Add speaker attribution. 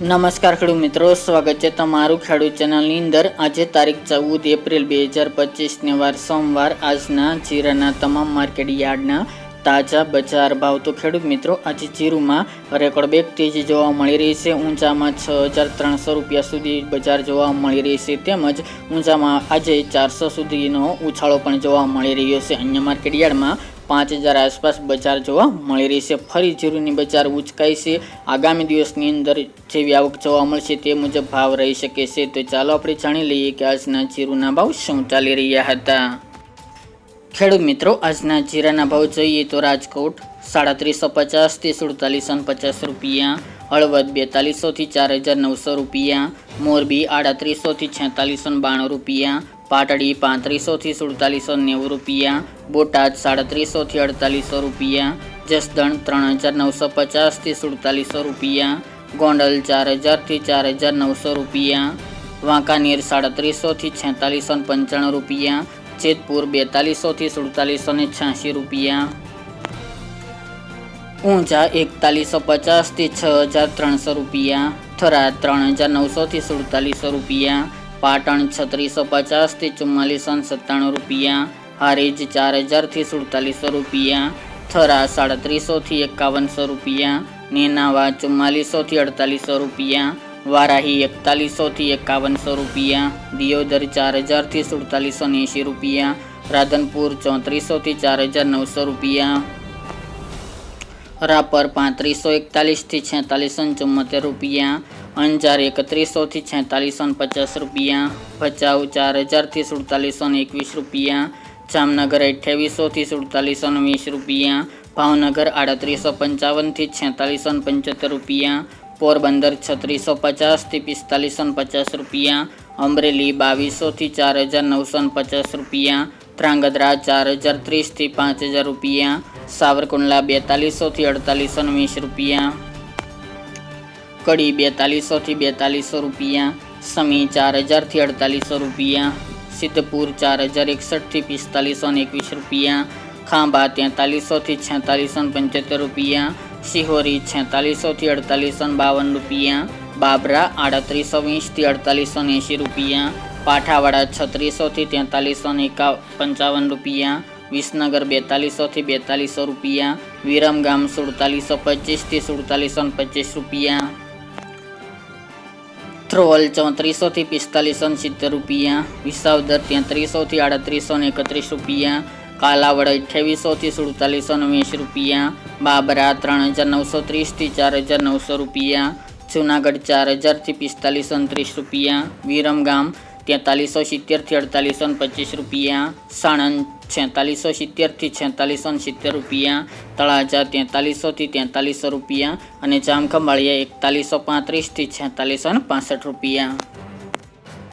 Speaker 1: નમસ્કાર ખેડૂત મિત્રો, સ્વાગત છે તમારું ખેડૂત ચેનલની અંદર. આજે તારીખ ચૌદ એપ્રિલ બે હજાર પચીસને વાર સોમવાર. આજના જીરાના તમામ માર્કેટ યાર્ડના તાજા બજાર ભાવ તો ખેડૂત મિત્રો આજે જીરુમાં રેકોર્ડ બેક તેજી જોવા મળી રહી છે. ઊંચામાં છ હજાર ત્રણસો રૂપિયા સુધી બજાર જોવા મળી રહી છે તેમજ ઊંચામાં આજે ચારસો સુધીનો ઉછાળો પણ જોવા મળી રહ્યો છે. અન્ય માર્કેટ પાંચ હજાર આસપાસ બજાર જોવા મળી રહી છે. ફરી જીરુની બજાર ઉચકાઈ છે. આગામી દિવસની અંદર જેવી આવક જોવા મળશે તે મુજબ ભાવ રહી શકે છે. તો ચાલો આપણે જાણી લઈએ કે આજના જીરુના ભાવ શું ચાલી રહ્યા હતા. ખેડૂત મિત્રો, આજના જીરાના ભાવ જોઈએ તો રાજકોટ સાડત્રીસો પચાસથી સુડતાલીસો પચાસ રૂપિયા, હળવદ બેતાલીસોથી ચાર હજાર નવસો રૂપિયા, મોરબી આડત્રીસોથી છેતાલીસો બાણું રૂપિયા, પાટડી પાંત્રીસોથી સુડતાલીસો નેવું રૂપિયા, બોટાદ સાડત્રીસોથી અડતાલીસો રૂપિયા, જસદણ ત્રણ હજાર નવસો પચાસથી સુડતાલીસો રૂપિયા, ગોંડલ ચાર હજારથી ચાર હજાર નવસો રૂપિયા, વાંકાનેર સાડત્રીસોથી છેતાલીસો પંચાણું રૂપિયા જેતપુર બેતાલીસોથી સુડતાલીસો ને છ્યાસી રૂપિયા. ઊંઝા એકતાલીસો પચાસથી છ હજાર ત્રણસો રૂપિયા. થરા ત્રણ હજાર નવસોથી સુડતાલીસો રૂપિયા. પાટણ છત્રીસો પચાસથી ચુમ્માલીસો સત્તાણું રૂપિયા. હારીજ ચાર હજારથી સુડતાલીસો રૂપિયા. થરા સાડત્રીસોથી એકાવનસો રૂપિયા. નેનાવા ચુમ્માલીસોથી અડતાલીસો રૂપિયા. વારાહી એકતાલીસોથી એકાવનસો રૂપિયા, દિયોદર ચાર હજારથી સુડતાલીસો એંશી રૂપિયા, રાધનપુર ચોત્રીસોથી ચાર હજાર નવસો રૂપિયા. રાપર પાંત્રીસો એકતાલીસથી છેતાલીસો ચુમ્મોતેર રૂપિયા, અંજાર એકત્રીસોથી છેતાલીસો પચાસ રૂપિયા, ભચાઉ ચાર હજારથી સુડતાલીસો એકવીસ રૂપિયા, જામનગર અઠ્યાવીસોથી સુડતાલીસો વીસ રૂપિયા, ભાવનગર આડત્રીસો પંચાવનથી છેતાલીસો પંચોતેર રૂપિયા પોરબંદર છત્રીસો પચાસથી પિસ્તાલીસો ને પચાસ રૂપિયા, અમરેલી બાવીસોથી ચાર હજાર નવસો ને પચાસ રૂપિયા, ધ્રાંગધ્રા ચાર હજાર ત્રીસથી પાંચ હજાર રૂપિયા, સાવરકુંડલા બેતાલીસોથી અડતાલીસો ને વીસ રૂપિયા, કડી બેતાલીસોથી બેતાલીસો રૂપિયા, સમી ચાર હજારથી અડતાલીસો રૂપિયા, સિદ્ધપુર ચાર હજાર એકસઠથી પિસ્તાલીસો ને એકવીસ રૂપિયા, ખાંભા તેતાલીસોથી છેતાલીસો ને પંચોતેર રૂપિયા શિહોરી છેતાલીસોથી અડતાલીસો બાવન રૂપિયા, બાબરા આડત્રીસો વીસથી અડતાલીસો એંશી રૂપિયા, પાઠાવાડા છત્રીસોથી તેતાલીસો એકા પંચાવન રૂપિયા, વિસનગર બેતાલીસોથી બેતાલીસો રૂપિયા વિરમગામ સુડતાલીસો પચીસથી સુડતાલીસો પચીસ રૂપિયા. થ્રોલ ચોત્રીસોથી પિસ્તાલીસો સિત્તેર રૂપિયા, વિસાવદર તેત્રીસોથી આડત્રીસો એકત્રીસ રૂપિયા કાલાવડ અઠ્યાવીસોથી સુડતાલીસો ને રૂપિયા. બાબરા ત્રણ હજાર નવસો ત્રીસથી ચાર હજાર નવસો રૂપિયા. જુનાગઢ ચાર હજારથી પિસ્તાલીસો ને ત્રીસ રૂપિયા. વિરમગામ તેતાલીસો સિત્તેરથી અડતાલીસો ને પચીસ રૂપિયા. સાણંદ છેતાલીસો સિત્તેરથી છેતાલીસો સિત્તેર રૂપિયા. તળાજા તેતાલીસોથી તેતાલીસો રૂપિયા. અને જામખંભાળિયા એકતાલીસો પાંત્રીસથી છેતાલીસો ને પાસઠ રૂપિયા.